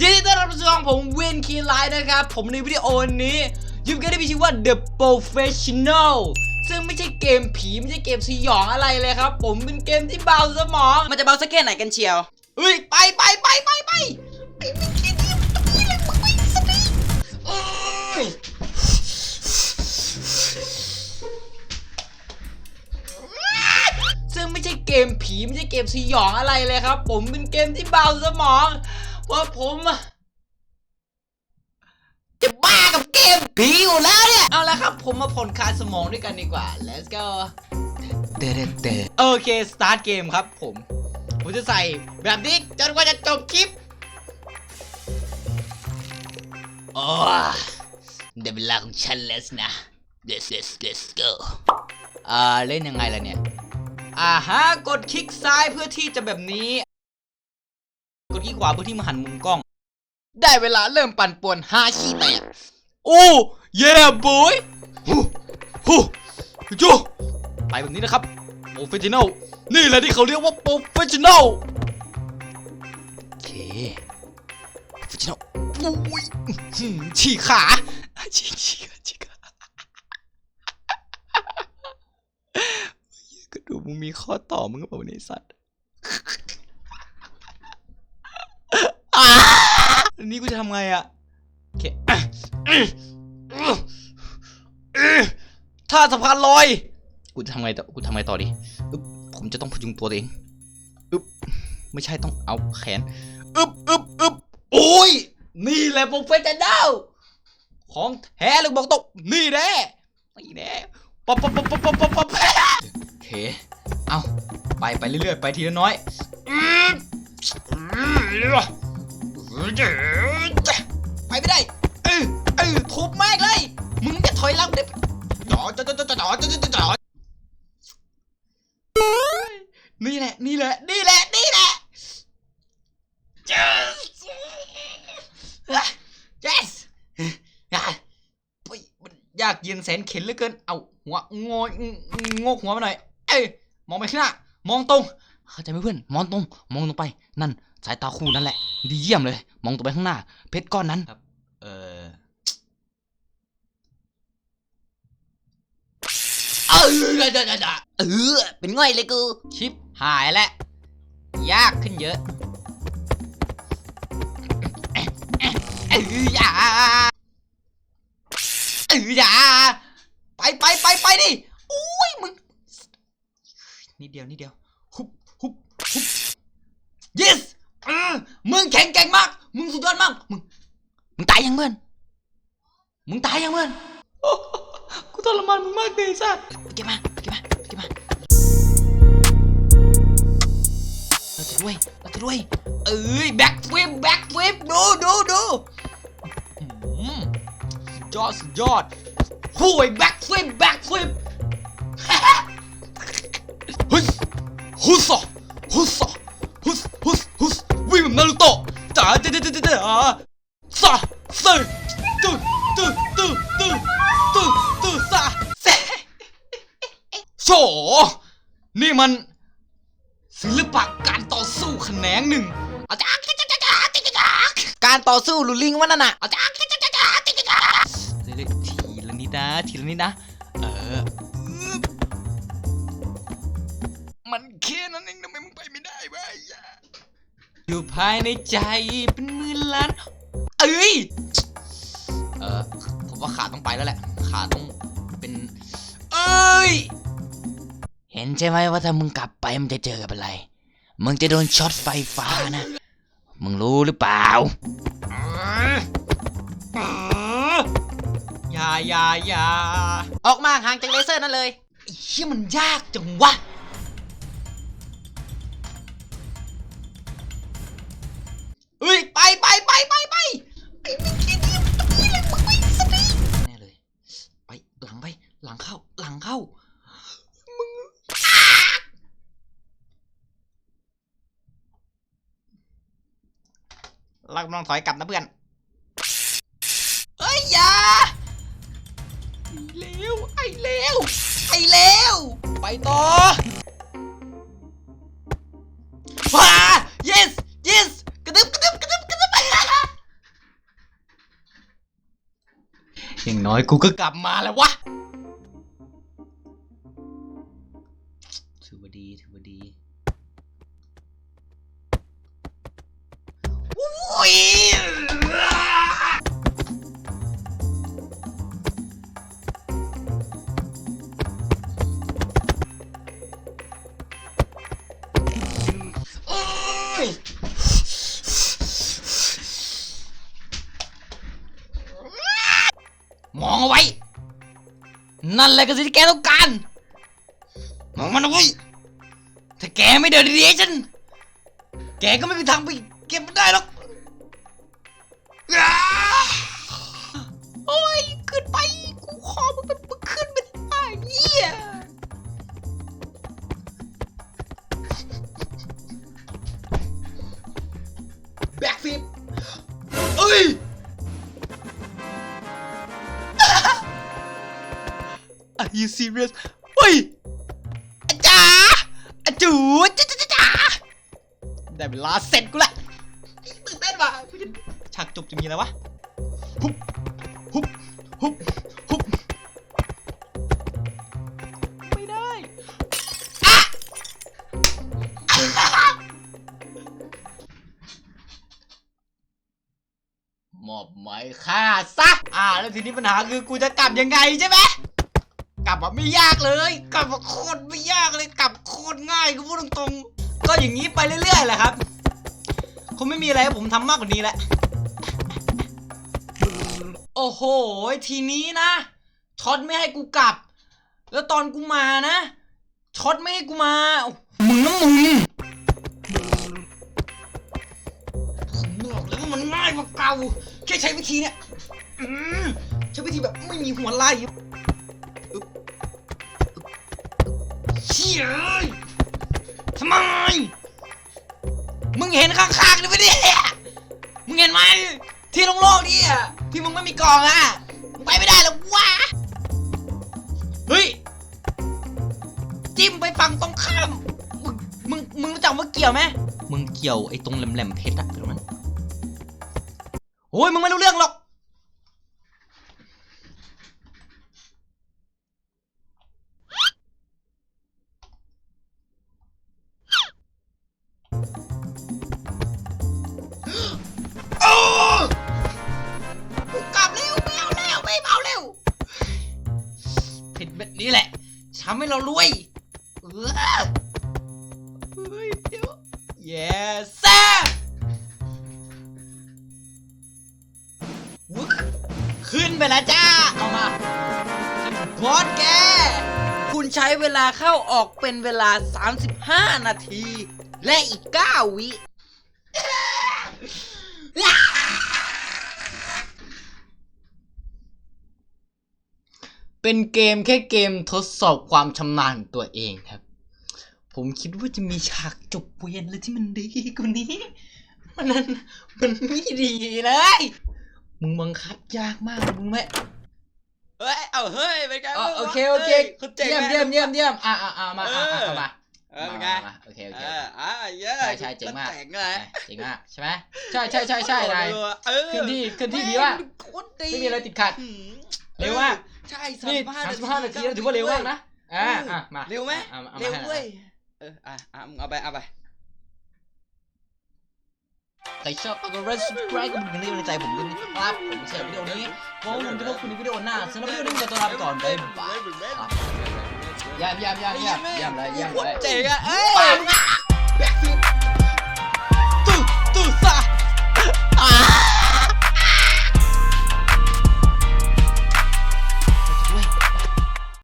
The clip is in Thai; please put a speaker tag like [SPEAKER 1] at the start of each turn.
[SPEAKER 1] ยินดีต้อนรับสู่ช่องผมเวนคีไลท์นะครับ ผมในวิดีโอนี้ยูก็ได้มีชื่อว่า The Professional ซึ่งไม่ใช่เกมผีไม่ใช่เกมสยองอะไรเลยครับ ผมเป็นเกมที่เบาสมอง
[SPEAKER 2] มันจะเบาสักแค่ไหนกันเชียว
[SPEAKER 1] เฮ้ยไปไปไปไปไป ไม่ใช่เกมสยองอะไรเลยครับ ผมเป็นเกมที่เบาสมอง เพราะผมจะบ้ากับเกมผีอยู่แล้วเนี่ย เอาละครับ ผมมาผ่อนคลายสมองด้วยกันดีกว่า let's go เดเดโอเค สตาร์ทเกมครับผม ผมจะใส่แบบนี้จนกว่าจะจบคลิปโอ้ได้เวลาของฉันแล้วนะ let's let's let's go อ่า เล่นยังไงล่ะเนี่ย อ่าฮะกดคลิกซ้ายเพื่อที่จะแบบนี้ กดคลิกขวาเพื่อที่มาหันมุมกล้อง ได้เวลาเริ่มปั่นป่วนฮาขี้แตกโอ้เย่บอยฮู้ฮู้จูไปแบบนี้นะครับโปรเฟชชั่นอลนี่แหละที่เขาเรียกว่าโปรเฟชชั่นอลโอเคโปรเฟชชั่นอลอุ้ยฉีกขาฉีกฉีกขาฉีกขาก็ดูมึ งมีข้อต่อมึงก็บอกในสัตว์อันนี้กูจะทำไงอะโอเคอะอื้าสะพานลอย กูจะทำไงต่อ กูทำไงต่อดีอึ๊บผมจะต้องพยุงตัวเองอึ๊บไม่ใช่ต้องเอาแขนอึ๊บอึ๊บอึ๊บโอ้ย นี่แหละโปรเฟสชันแนลของแท้เลยบอกตกนี่แน่นี่แน่ ป๊อปป๊อปป๊อปป๊อปป๊อปป๊อปป๊อปโอเคเอาไปไปเรื่อยๆไปทีละน้อยไปไม่ได้เออเออทุบมากเลย มึงจะถอยหลังเด็ดดอดอดอดอดอดอดอดนี่แหละนี่แหละนี่แหละ ยากเย็นแสนเข็นเหลือเกิน เอาหัวงอยงกหัวมาหน่อย เอ้ยมองไปข้างหน้ามองตรง เข้าใจไหมเพื่อน มองตรง มองตรงไป นั่นสายตาคู่นั่นแหละ ดีเยี่ยมเลย มองตรงไปข้างหน้า เพชรก้อนนั้นครับ เออเออเออเป็นง่อยเลยกู ชิปหายแล้ว ยากขึ้นเยอะเออ อย่าเอออย่าไปไปไปไปดิอุ้ยมึงนิดเดียวนิดเดียวฮุบฮุบฮุบ yes เออมึงแข็งแกร่งมาก มึงสุดยอดมาก มึง มึงตายยังเพื่อน มึงตายยังเพื่อนกูทรมานมึงมากเลยสัสเก็บมาเก็บมาเก็บมา เราจะด้วย เราจะด้วย เอ้ยแบ็กฟลิปแบ็กฟลิปดูดูดู ยอดสุดยอดหุยแบ็กฟลิปแบ็กฟลิปฮึสฮุสอฮุสอฮุสฮุสฮุสวิ่งแบบนารูโตะจ๋าเจ๊เจ๊เจ๊เจ๊อ่าซาเซตึ๊ตึ๊ตึ๊ตึ๊ตึ๊ตึ๊ซาเซโฉนี่มัน ศิลปะการต่อสู้แขนงหนึ่งอาจารย์การต่อสู้ลูลิงวันนั้นน่ะอาจารย์เรื่อยๆทีละ นะ ทีละนิดนะ เออ มันแค่นั้นเองทำไมมึงไปไม่ได้วะไอ้ยอยู่ภายในใจเป็นหมื่นล้าน เอ้ย เออ ผมว่าขาต้องไปแล้วแหละ ขาต้องเป็น เอ้ย เห็นใช่ไหมว่าถ้ามึงกลับไปมันจะเจอกับอะไร มึงจะโดนช็อตไฟฟ้านะ มึงรู้หรือเปล่าาอยาอยา
[SPEAKER 2] ออกมาห่างจากเลเซอร์นั่นเลย
[SPEAKER 1] ไอ้เชี่ยมันยากจังวะเฮ้ยไปไปไปไปไปไอ้มึงคิดที่ตรงนี้เลยมึงไม่สติแน่เลยไปหลังไปหลังเข้าหลังเข้ามึงอ้าเรากำลังถอยกลับนะเพื่อนเฮ้ยอย่า เลวไอ้เลวไอ้เลวไปต่อว้า yes yes กระดึบกระดึบกระดึบกระดึบไปอย่างน้อยกูก็กลับมาแล้ววะ มองเอาไว้ นั่นแหละคือสิ่งที่แกต้องการ มองมันเอาไว้ถ้าแกไม่เดินดีๆให้ฉัน แกก็ไม่มีทางไปเก็บมันได้หรอกโอ้ย you serious เฮ้ยอาจารย์อาจูจ้าจ้าจ้าได้เวลาเสร็จกูละตื่นเต้นว่ะกูจะฉากจบจะมีอะไรวะฮุบฮุบฮุบฮุบไม่ได้อะมอบหมายค่าซะอ่าแล้วทีนี้ปัญหาคือกูจะกลับยังไงใช่ไหมก ลับมาไม่ยากเลย กลับมาโคตรไม่ยากเลยกลับโคตรง่ายกูพูดตรงๆ ก็อย่างนี้ไปเรื่อยๆแหละครับคงไม่มีอะไรให้ผมทำมากกว่านี้แหละโอ้โห ทีนี้นะช็อตไม่ให้กูกลับ แล้วตอนกูมานะช็อตไม่ให้กูมาโอ้มึงนะมึงผมบอกเลยว่ามันง่ายกว่าเก่าแค่ใช้วิธีเนี่ยอืมใช้วิธีแบบไม่มีหัวไล่ เชี่ยเอ้ยทำไม มึงเห็นข้างๆนี่ไหมเนี่ยมึงเห็นไหมที่โล่งๆนี่อะที่มึงไม่มีกล่องอะมึงไปไม่ได้หรอกวะเฮ้ย จิ้มไปฝั่งตรงข้าม มึง มึง มึงรู้จักว่าเกี่ยวไหมมึงเกี่ยวไอ้ตรงแหลมๆเพชรอะรู้ไหมโอ้ยมึงไม่รู้เรื่องหรอกำให้เรารวยเออเฮ้ยเดี๋ยว yes sir วุ้ยขึ้นไปแล้วจ้า เอามาบอสแก
[SPEAKER 2] คุณใช้เวลาเข้าออกเป็นเวลา 35 นาที และอีก 9 วิ
[SPEAKER 1] เป็นเกมแค่เกมทดสอบความชำนาญตัวเองครับ ผมคิดว่าจะมีฉากจบเวียนเลยที่มันดีกว่านี้ มันนั้นมันไม่ดีเลย มึงบังคับยากมากมึงไม่
[SPEAKER 2] เฮ้ย เอาเฮ้ยเป็นไง
[SPEAKER 1] อ๋อโอเคโอเค
[SPEAKER 2] คุณเจ๋ง
[SPEAKER 1] เยี่ยม
[SPEAKER 2] ไห
[SPEAKER 1] เยี่ยมเยี่ยมเยี่ยมอะอะอะมาอะอะ
[SPEAKER 2] เออ
[SPEAKER 1] เอามา
[SPEAKER 2] เออเป็นไง
[SPEAKER 1] มามาโอเคโอเค
[SPEAKER 2] เอออ่าเย้
[SPEAKER 1] ใช่ใช่เจ๋งมาก
[SPEAKER 2] เจ๋งเลย
[SPEAKER 1] อะเจ๋งมากใช่ไหมใช่ใช่ใช่ใช่นาย
[SPEAKER 2] เออ
[SPEAKER 1] ขึ้นที่ขึ้นที่ดีว่ะ
[SPEAKER 2] แม่งโคตรดี
[SPEAKER 1] ไม่มีอะไรติดขัด
[SPEAKER 2] หืม
[SPEAKER 1] เร็วมาก
[SPEAKER 2] ใช่
[SPEAKER 1] นี่
[SPEAKER 2] 35
[SPEAKER 1] สามสิบห้านาทีแล้วถือว่าเร็วมากนะอะอะมา
[SPEAKER 2] เร็วไหม
[SPEAKER 1] อาอามา
[SPEAKER 2] เร็ว
[SPEAKER 1] ให้หน่อ
[SPEAKER 2] เว้ยเอออะอะมึงเอาไปเอาไป
[SPEAKER 1] ใครชอบก็รัสสไครต์กับผมในกำลังใจผมด้วยนะครับผมเสร็จวิดีโอนี้เพราะว่าผมจะพบคุณในวิดีโอหน้าสำหรับวิดีโอนี้ผมจะตัวลาไปก่อนบ๊ายบายครับเยี่ยมเยี่ยมเยี่ยมเยี่ยมเยี่ยมเลยเยี่ยมเลย
[SPEAKER 2] เจ๋งอะเอ้ย
[SPEAKER 1] ไป